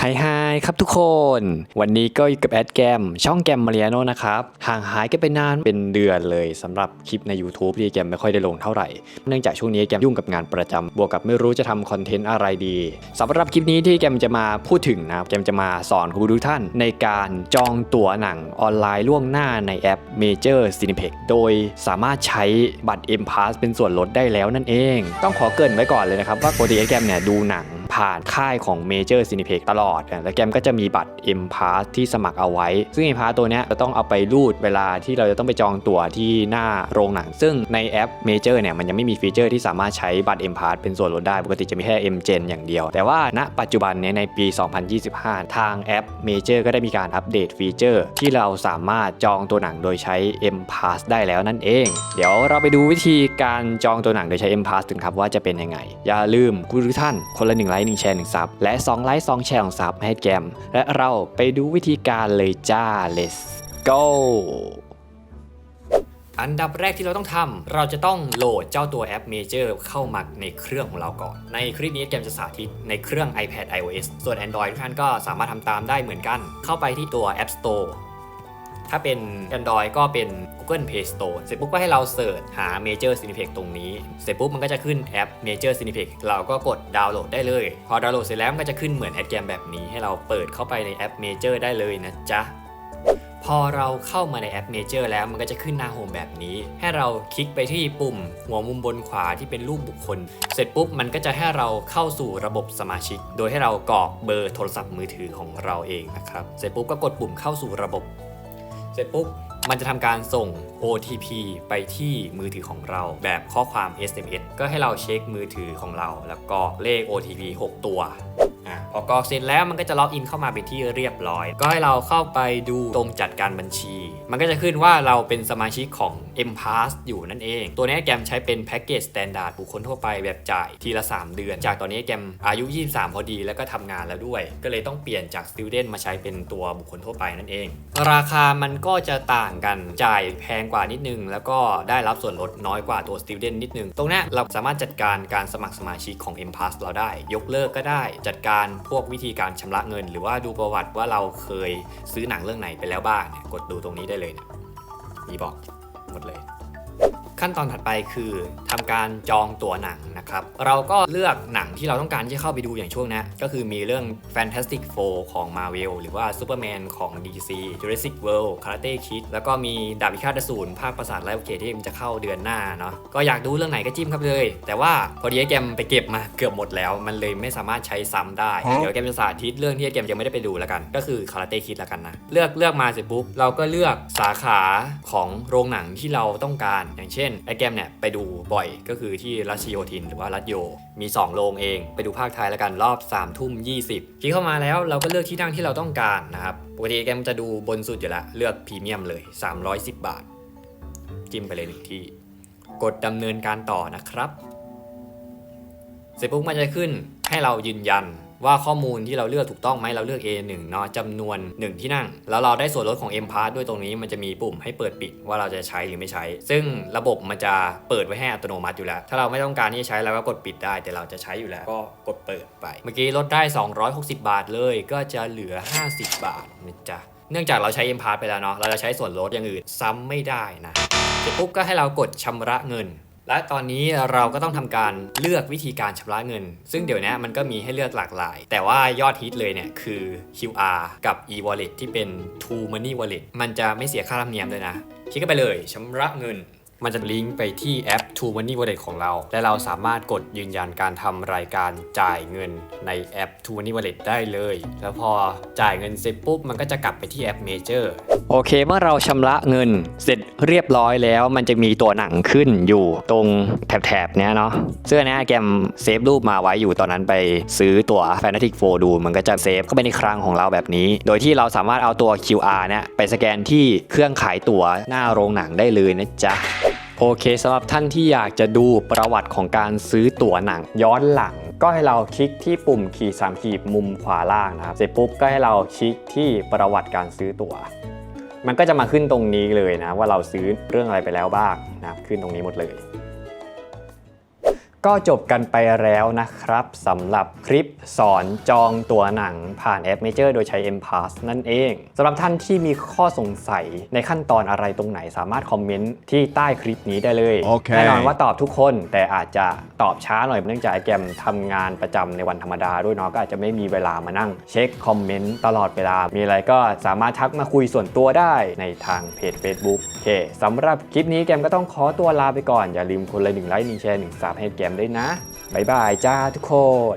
ไฮไฮครับทุกคน วันนี้ก็อยู่กับแอดแกม ช่องแกมมาเรียโนนะครับ ห่างหายกันไปนานเป็นเดือนเลยสำหรับคลิปใน YouTube ที่แกมไม่ค่อยได้ลงเท่าไหร่ เนื่องจากช่วงนี้แกมยุ่งกับงานประจำบวกกับไม่รู้จะทำคอนเทนต์อะไรดีสำหรับคลิปนี้ที่แกมจะมาพูดถึงนะแกมจะมาสอนคุณผู้ทุกท่าน ในการจองตั๋วหนังออนไลน์ล่วงหน้าในแอป Major Cineplex โดยสามารถใช้บัตร M Pass เป็นส่วนลดได้แล้วนั่นเอง ต้องขอเกรินไว้ก่อนเลยนะครับว่าปกติแกมเนี่ยดูหนัง ผ่านค่ายของ Major Cineplex ตลอดอะแล้วแกมก็จะมีบัตร M Pass ที่สมัครเอาไว้ ซึ่ง M Pass ตัวนี้จะต้องเอาไปรูดเวลาที่เราจะต้องไปจองตั๋วที่หน้าโรงหนัง ซึ่งในแอป Major เนี่ยมันยังไม่มีฟีเจอร์ที่สามารถใช้บัตร M Pass เป็นส่วนลดได้ ปกติจะมีแค่ M Gen อย่างเดียว แต่ว่าณปัจจุบันเนี้ในปี 2025 ทางแอป Major ก็ได้มีการอัปเดตฟีเจอร์ ที่เราสามารถจองตัวหนังโดยใช้ M Pass ได้แล้วนั่นเอง เดี๋ยวเราไปดูวิธีการจองตัวหนังโดยใช้ M Pass กันครับว่าจะเป็นยังไง อย่าลืมคุณทุกท่านคนละ1ไลค์1แชร์1ซับและ 2 ไลค์2แชร์2ซับให้แกม และเราไปดูวิธีการเลยจ้า let's go อันดับแรกที่เราต้องทำ เราจะต้องโหลดเจ้าตัวแอป Major เข้ามาในเครื่องของเราก่อน ในคลิปนี้แกมจะสาธิตในเครื่อง iPad iOS ส่วน Android ทุกท่านก็สามารถทำตามได้เหมือนกัน เข้าไปที่ตัว App Store ถ้าเป็น Android ก็เป็น Google Play Store เสร็จปุ๊บก็ให้เราเสิร์ชหา Major Cineplex ตรงนี้ เสร็จปุ๊บมันก็จะขึ้นแอป Major Cineplex เราก็กดดาวน์โหลดได้เลย พอดาวน์โหลดเสร็จแล้วมันก็จะขึ้นเหมือนแอดแกมแบบนี้ ให้เราเปิดเข้าไปในแอป Major ได้เลยนะจ๊ะพอเราเข้ามาในแอป Major แล้วมันก็จะขึ้นหน้าโฮมแบบนี้ ให้เราคลิกไปที่ปุ่ม หัวมุมบนขวาที่เป็นรูปบุคคล เสร็จปุ๊บมันก็จะให้เราเข้าสู่ระบบสมาชิก โดยให้เรากรอกเบอร์โทรศัพท์มือถือของเราเองนะครับ เสร็จปุ๊บก็กดปุ่มเข้าสู่ระบบ เสร็จปุ๊บมันจะทำการส่ง OTP ไปที่มือถือของเราแบบข้อความ SMS ก็ให้เราเช็คมือถือของเรา แล้วก็เลข OTP 6 ตัว อะพอกรอกเสร็จแล้วมันก็จะล็อกอินเข้ามาเป็นที่เรียบร้อย ก็ให้เราเข้าไปดูตรงจัดการบัญชี มันก็จะขึ้นว่าเราเป็นสมาชิกของ M Pass อยู่นั่นเอง ตัวนี้แกมใช้เป็นแพ็กเกจสแตนดาร์ดบุคคลทั่วไปแบบจ่ายทีละ 3 เดือน จากตอนนี้แกมอายุ 23 พอดีแล้วก็ทำงานแล้วด้วย ก็เลยต้องเปลี่ยนจาก Student มาใช้เป็นตัวบุคคลทั่วไปนั่นเอง ราคามันก็จะต่างกันจ่ายแพงกว่านิดนึง แล้วก็ได้รับส่วนลดน้อยกว่าตัว Student นิดนึง ตรงนี้เราสามารถจัดการการสมัครสมาชิกของ M Pass เราได้ ยกเลิกก็ได้จัดการพวกวิธีการชำระเงิน หรือว่าดูประวัติว่าเราเคยซื้อหนังเรื่องไหนไปแล้วบ้างเนี่ยกดดูตรงนี้ได้เลยเนี่ยมีบอกหมดเลย ขั้นตอนถัดไปคือทำการจองตั๋วหนังนะครับ เราก็เลือกหนังที่เราต้องการที่จะเข้าไปดูอย่างช่วงนี้ก็คือมีเรื่อง Fantastic Four ของ Marvel หรือว่า Superman ของ DC Jurassic World Karate Kid แล้วก็มีดาบพิฆาตอสูรภาคประสาทไลฟ์เกตที่มันจะเข้าเดือนหน้าเนาะก็อยากดูเรื่องไหนก็จิ้มครับเลย แต่ว่าพอดีไอ้แกมไปเก็บมาเกือบหมดแล้ว มันเลยไม่สามารถใช้ซ้ำได้ เดี๋ยวแกมจะสาธิตเรื่องที่ไอ้แกมยังไม่ได้ไปดูแล้วกัน ก็คือ Karate Kid แล้วกันนะเลือกเลือกมาเสร็จปุ๊บเราก็เลือกสาขาของโรงหนังที่เราต้องการอย่างเช่นไอ้แกมเนี่ยไปดูบ่อยก็คือที่รัชโยธินหรือว่ารัชโย มี 2 โรงเอง ไปดูภาคไทยแล้วกันรอบ3ามทุ่มยีคลิกเข้ามาแล้วเราก็เลือกที่นั่งที่เราต้องการนะครับ ปกติแกมจะดูบนสุดอยู่แล้ว เลือกพรีเมียมเลย 310 บาท จิ้มไปเลยหนึ่งที่ กดดำเนินการต่อนะครับ เสร็จปุ๊บมันจะขึ้นให้เรายืนยัน ว่าข้อมูลที่เราเลือกถูกต้องไหมเราเลือก A1 เนาะจำนวน 1 ที่นั่ง แล้วเราได้ส่วนลดของ M Pass ด้วยตรงนี้มันจะมีปุ่มให้เปิดปิดว่าเราจะใช้หรือไม่ใช้ ซึ่งระบบมันจะเปิดไว้ให้อัตโนมัติอยู่แล้ว ถ้าเราไม่ต้องการที่จะใช้เราก็กดปิดได้ แต่เราจะใช้อยู่แล้วก็กดเปิดไป เมื่อกี้ลดได้ 260 บาทเลย ก็จะเหลือ 50 บาทนะจ๊ะเนื่องจากเราใช้ M Pass ไปแล้วเนาะเราจะใช้ส่วนลดอย่างอื่นซ้ำไม่ได้นะเสร็จปุ๊บก็ให้เรากดชำระเงิน และตอนนี้เราก็ต้องทำการเลือกวิธีการชำระเงิน ซึ่งเดี๋ยวนี้มันก็มีให้เลือกหลากหลาย แต่ว่ายอดฮิตเลยเนี่ยคือ QR กับ e-wallet ที่เป็น True Money Wallet มันจะไม่เสียค่าธรรมเนียมเลยนะคลิกเข้าไปเลยชำระเงิน มันจะลิงก์ไปที่แอป True Money Wallet ของเรา และเราสามารถกดยืนยันการทำรายการจ่ายเงินในแอป True Money Wallet ได้เลย แล้วพอจ่ายเงินเสร็จปุ๊บ มันก็จะกลับไปที่แอป Major โอเค เมื่อเราชำระเงินเสร็จเรียบร้อยแล้ว มันจะมีตัวหนังขึ้นอยู่ตรงแถบๆเนี้ยเนาะเสื้อเนี้ยแกมเซฟรูปมาไว้อยู่ตอนนั้นไปซื้อตั๋ว Fanatic 4 ดูมันก็จะเซฟเข้าไปในคลังของเราแบบนี้ โดยที่เราสามารถเอาตัว QR เนี่ยไปสแกนที่เครื่องขายตั๋วหน้าโรงหนังได้เลยนะจ๊ะ โอเคสำหรับท่านที่อยากจะดูประวัติของการซื้อตั๋วหนังย้อนหลัง ก็ให้เราคลิกที่ปุ่มขีดสามขีดมุมขวาล่างนะครับเสร็จปุ๊บก็ให้เราคลิกที่ประวัติการซื้อตั๋วมันก็จะมาขึ้นตรงนี้เลยนะว่าเราซื้อเรื่องอะไรไปแล้วบ้างนะขึ้นตรงนี้หมดเลย ก็จบกันไปแล้วนะครับสำหรับคลิปสอนจองตัวหนังผ่านแอป Major โดยใช้ M Pass นั่นเองสำหรับท่านที่มีข้อสงสัยในขั้นตอนอะไรตรงไหนสามารถคอมเมนต์ที่ใต้คลิปนี้ได้เลยโอเคแน่นอนว่าตอบทุกคนแต่อาจจะตอบช้าหน่อยเนื่องจากไอ้แกมทำงานประจำในวันธรรมดาด้วยเนาะก็อาจจะไม่มีเวลามานั่ง เช็คคอมเมนต์ตลอดเวลา มีอะไรก็สามารถทักมาคุยส่วนตัวได้ในทางเพจ Facebook โอเคสำหรับคลิปนี้แกมก็ต้องขอตัวลาไปก่อนอย่าลืมคนละหนึ่งไลค์หนึ่งแชร์หนึ่งซับให้แกมด้วยนะ บ๊ายบายจ้าทุกคน